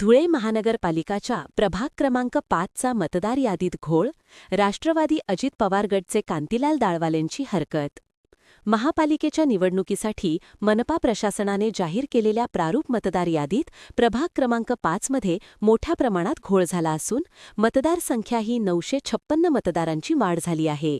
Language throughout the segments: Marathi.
धुळे महानगरपालिकाच्या प्रभाग क्रमांक पाचचा मतदार यादीत घोळ राष्ट्रवादी अजित पवार गटचे कांतीलाल दाळवालेंची हरकत. महापालिकेच्या निवडणुकीसाठी मनपा प्रशासनाने जाहीर केलेल्या प्रारूप मतदार यादीत प्रभाग क्रमांक पाचमध्ये मोठ्या प्रमाणात घोळ झाला असून मतदारसंख्या ही नऊशे छप्पन्न मतदारांची वाढ झाली आहे.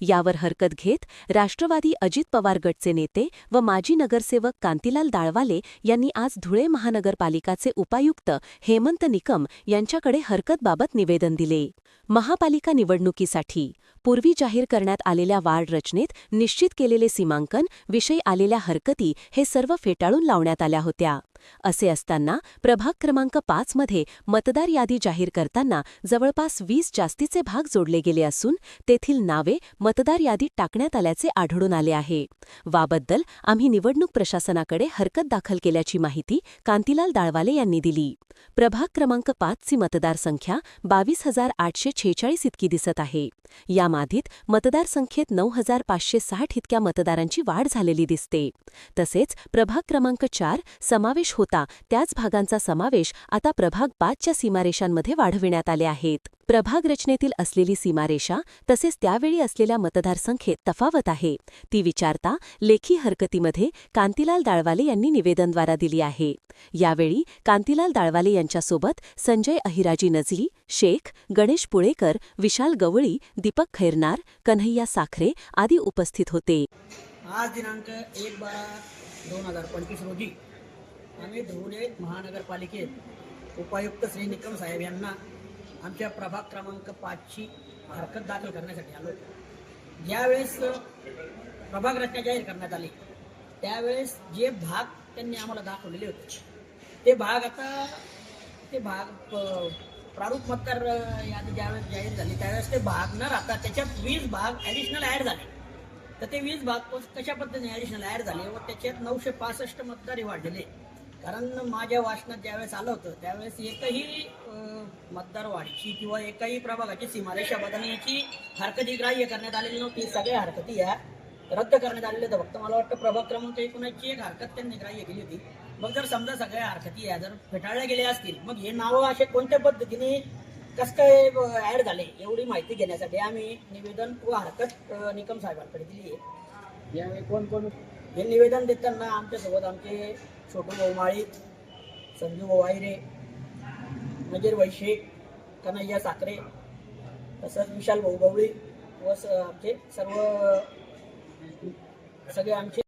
यावर हरकत घेत राष्ट्रवादी अजित पवार गटचे नेते व माजी नगरसेवक कांतीलाल दाळवाले यांनी आज धुळे महानगरपालिकाचे उपायुक्त हेमंत निकम यांच्याकडे हरकतबाबत निवेदन दिले. महापालिका निवडणुकीसाठी पूर्वी जाहीर करण्यात आलेल्या वार्ड रचनेत निश्चित केलेले सीमांकन विषयी आलेल्या हरकती हे सर्व फेटाळून लावण्यात आल्या होत्या. असे असताना प्रभाग क्रमांक पाचमध्ये मतदार यादी जाहीर करताना जवळपास वीस जास्तीचे भाग जोडले गेले असून तेथील नावे मतदार यादीत टाकण्यात आल्याचे आढळून आले आहे. वाबद्दल आम्ही निवडणूक प्रशासनाकडे हरकत दाखल केल्याची माहिती कांतीलाल दाळवाले यांनी दिली. प्रभाग क्रमांक पाचची मतदारसंख्या बावीस हजार आठशे छेचाळीस इतकी दिसत आहे. या माधीत मतदारसंख्येत नऊ हजार पाचशे साठ इतक्या मतदारांची वाढ झालेली दिसते. तसेच प्रभाग क्रमांक चार समावेश होता. त्याच भागांचा समावेश आता प्रभाग पाचच्या सीमारेषांमध्ये वाढविण्यात आले आहेत. प्रभाग रचनेतील असलेली सीमारेषा तसेच त्यावेळी असलेल्या मतदारसंख्येत तफावत आहे. ती विचारता लेखी हरकतीमध्ये कांतीलाल दाळवाले यांनी निवेदनद्वारा दिली आहे. यावेळी कांतीलाल दाळवाले यांच्यासोबत संजय अहिराजी नजरी शेख गणेश पुळेकर विशाल गवळी दीपक खैरनार कन्हैया साखरे आदी उपस्थित होते. आज दिनांक एक बारा दोन हजार पंचवीस रोजी आम्ही धुळे महानगरपालिकेत उपायुक्त श्री निकम साहेब यांना आमच्या प्रभाग क्रमांक पाचची हरकत दाखल करण्यासाठी आलो. ज्यावेळेस प्रभाग रचना जाहीर करण्यात आली त्यावेळेस जे भाग त्यांनी आम्हाला दाखवलेले होते ते भाग आता ते भाग प्रारूप मतदार यादी ज्यावेळेस जाहीर झाली त्यावेळेस ते भाग न राहता त्याच्यात वीस भाग ॲडिशनल ॲड झाले. तर ते वीस भाग कशा पद्धतीने ॲडिशनल ॲड झाले व त्याच्यात नऊशे पासष्ट मतदारही वाढलेले? कारण माझ्या वाचनात ज्यावेळेस आलं होतं त्यावेळेस एकही अं, मतदार वाढीची किंवा एकही प्रभागाची सीमारेषा बदलण्याची हरकती ग्राह्य करण्यात आलेली नव्हती. सगळ्या हरकती या रद्द करण्यात आलेल्या होत्या. फक्त मला वाटतं प्रभाग क्रमांक एकोणाची एक हरकत त्यांनी ग्राह्य केली होती. मग जर समजा सगळ्या हरकती या जर फेटाळल्या गेल्या असतील मग हे नावं असे कोणत्या पद्धतीने कसं काय ऍड झाले एवढी माहिती घेण्यासाठी आम्ही निवेदन व हरकत निकम साहेबांकडे दिली आहे. यावेळी कोण कोण हे निवेदन देताना आमच्यासोबत आमचे छोटू भाऊ माळी संजू भाऊ आयरे नजीर वैशे कन्हैया साखरे तसंच विशाल भाऊ गवळी व स- आमचे सर्व सगळे आमचे